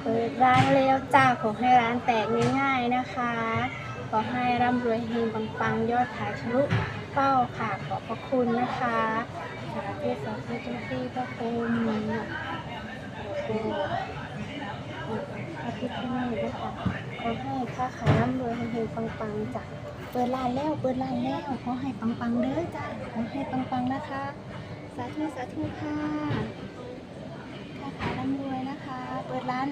เปิดร้านแล้วจ้าขอให้ร้านแตกง่ายๆนะคะ ขอให้ร่ำรวยเฮงปังๆ ยอดขายทะลุเป้าค่ะ ขอบพระคุณนะคะสาธุสาธุเจ้าที่พระคุณโอ้โหพระพิฆเนศนะคะขอให้ค้าขายร่ำรวยเฮงปังๆจ้ะเปิดร้านแล้วเปิดร้านแล้วขอให้ปังๆเด้อจ้าขอให้ปังๆนะคะ สาธุสาธุค่ะ ค้าขายร่ำรวยนะคะ เปิดร้าน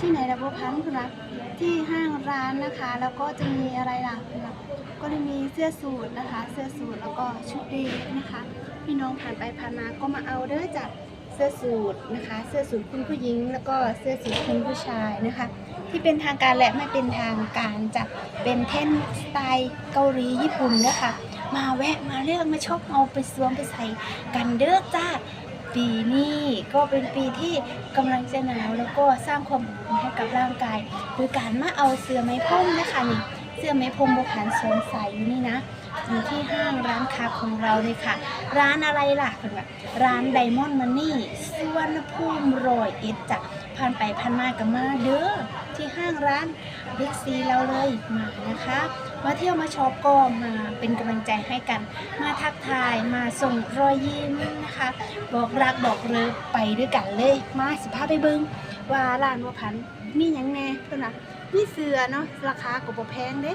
ที่ไหนระบบพันคุณรักที่ห้างร้านนะคะ แล้วก็จะมีอะไรล่ะคุณรักก็จะมีเสื้อสูทนะคะ เสื้อสูทแล้วก็ชุดเดทนะคะ พี่น้องผ่านไปผ่านมาก็มาเอาเด้อจากเสื้อสูทนะคะ เสื้อสูทคุณผู้หญิง แล้วก็เสื้อสูทคุณผู้ชายนะคะ ที่เป็นทางการและไม่เป็นทางการจะเป็นเทรนสไตล์เกาหลีญี่ปุ่นนะคะมาแวะมาเลือกมาชอบเอาไปสวมไปใส่กันเด้อจ้า ปีนี้ก็เป็นปีที่กำลังจะหนาวแล้วก็สร้างความอบอุ่นให้กับร่างกายโดยการมาเอาเสื้อไม้พรมนะคะนี่เสื้อไม้พรมโบขานสวมใส่อยู่นี่นะอยู่ที่ห้างร้านค้าของเราเลยค่ะ ร้านอะไรล่ะเป็นแบบร้านไดมอนด์มันนี่สวรรณภูมิรอยเอ็ดจ้ะผ่านไปผ่านมากับมาเด้อที่ห้างร้านบิ๊กซีเราเลยมานะคะ มาเที่ยวมาช็อปก็มาเป็นกำลังใจให้กัน มาทักทายมาส่งรอยยิ้มนะคะ บอกรักบอกเลิกไปด้วยกันเลย มาสิพาไปเบิงว่าร้านวัวพันธุ์มีหยังแน่เพื่อนนะมีเสื้อเนาะราคาก็บ่แพงเด้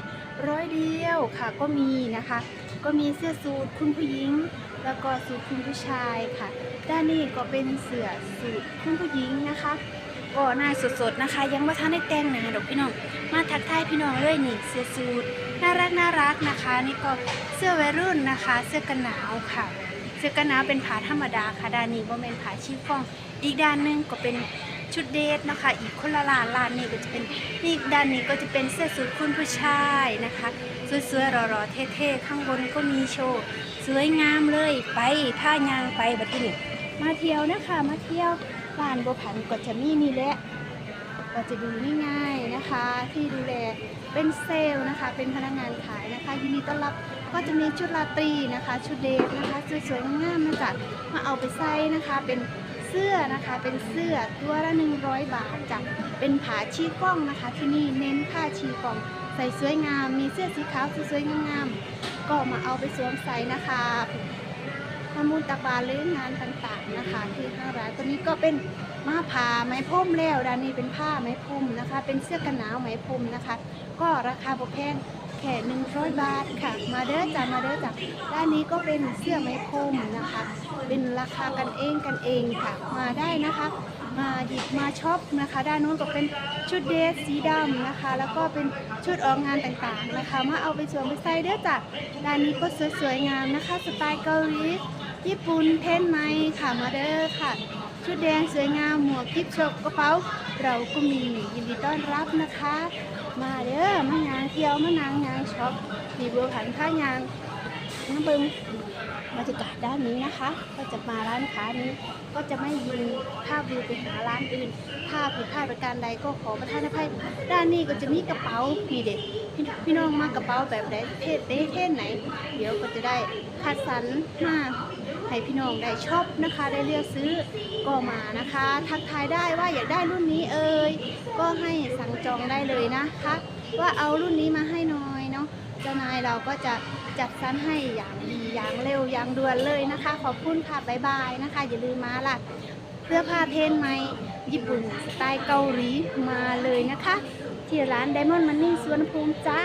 ร้อยเดียวค่ะก็มีนะคะ ก็มีเสื้อสูทคุณผู้หญิง แล้วก็สูทคุณผู้ชายค่ะ ด้านนี้ก็เป็นเสื้อสูทคุณผู้หญิงนะคะ ก็หน้าสดๆนะคะ ยังว่าท่านได้แต่งหน้าดอกพี่น้อง มาทักทายพี่น้องเลยนี่เสื้อสูทน่ารักน่ารักนะคะ นี่ก็เสื้อวัยรุ่นนะคะ เสื้อกันหนาวค่ะ เสื้อกันหนาวเป็นผ้าธรรมดาค่ะด้านนี้ก็เป็นผ้าชีฟอง อีกด้านหนึงก็เป็นชุดเดทนะคะ อีกคนละลานลานนี้ก็จะเป็นนี่อีกด้านนี้ก็จะเป็นเสื้อสูทคุณผู้ชายนะคะสวยๆหล่อๆเท่ๆข้างบนก็มีโชว์สวยงามเลยไปท่ายางไปบัดนี้มาเที่ยวนะคะมาเที่ยว ร้านบัวผันก็จะมีนี่แหละก็จะดูง่ายๆนะคะ ที่ดูแลเป็นเซลล์นะคะ เป็นพนักงานขายนะคะ ยินดีต้อนรับก็จะมีชุดราตรีนะคะ ชุดเดทนะคะสวยๆงามๆนะจ๊ะมาเอาไปใส่นะคะ เป็นเสื้อนะคะเป็นเสื้อตัวละ 100 บาทจ้ะเป็นผาชีกล้องนะคะ ที่นี่เน้นผ้าชีกล้องใส่สวยงาม มีเสื้อสีขาวสวยๆงามๆก็มาเอาไปสวมใส่นะคะ ทำมูลตะบานหรืองานต่างๆนะคะที่ห้างร้านตัวนี้ก็เป็นมาผ่าไหมพรมแล้วด้านนี้เป็นผ้าไหมพรมนะคะ เป็นเสื้อกันหนาวไหมพรมนะคะ ก็ราคาบ่แพงแค่หนึ่งร้อยบาทค่ะ มาเด้อจ้ะมาเด้อจ้ะด้านนี้ก็เป็นเสื้อไหมพรมนะคะ เป็นราคากันเองกันเองค่ะ มาได้นะคะมาหยิบมาช็อปนะคะ ด้านนู้นก็เป็นชุดเดรสสีดำนะคะ แล้วก็เป็นชุดออกงานต่างๆนะคะ มาเอาไปสวมไปใส่เด้อจ้ะด้านนี้ก็สวยๆงามนะคะ สไตล์เกาหลี ญี่ปุ่นเทนไหมค่ะมาเด้อค่ะ ชุดแดงสวยงามหมวกกิ๊บชกกระเป๋า เราก็มียินดีต้อนรับนะคะ มาเด้อมายางเที่ยวมานางยางช็อปมีบัวผันผ้ายางน้ำเบิงบรรยากาศด้านนี้นะคะ ก็จะมาร้านค้านี้ก็จะไม่ยิงภาพวิวไปหาร้านอื่นถ้าผิดพลาดประการใดก็ขอประทานอภัยด้านนี้ก็จะมีกระเป๋าพี่เด็กพี่พี่น้องมากระเป๋าแบบไหนเพศเต้เพศไหน เดี๋ยวก็จะได้คัดสรรมา ให้พี่น้องได้ชอบนะคะ ได้เลือกซื้อก็มานะคะ ทักทายได้ว่าอยากได้รุ่นนี้เอ่ยก็ให้สั่งจองได้เลยนะคะ ว่าเอารุ่นนี้มาให้หน่อยเนาะเจ้านายเราก็จะจัดสรรให้อย่างดีอย่างเร็วอย่างด่วนเลยนะคะ ขอบคุณค่ะบ๊ายบายนะคะ อย่าลืมมาล่ะเสื้อผ้าเทนด์ใหม่ญี่ปุ่นสไตล์เกาหลีมาเลยนะคะ ที่ร้าน Diamond Money สวนภูมิจ้า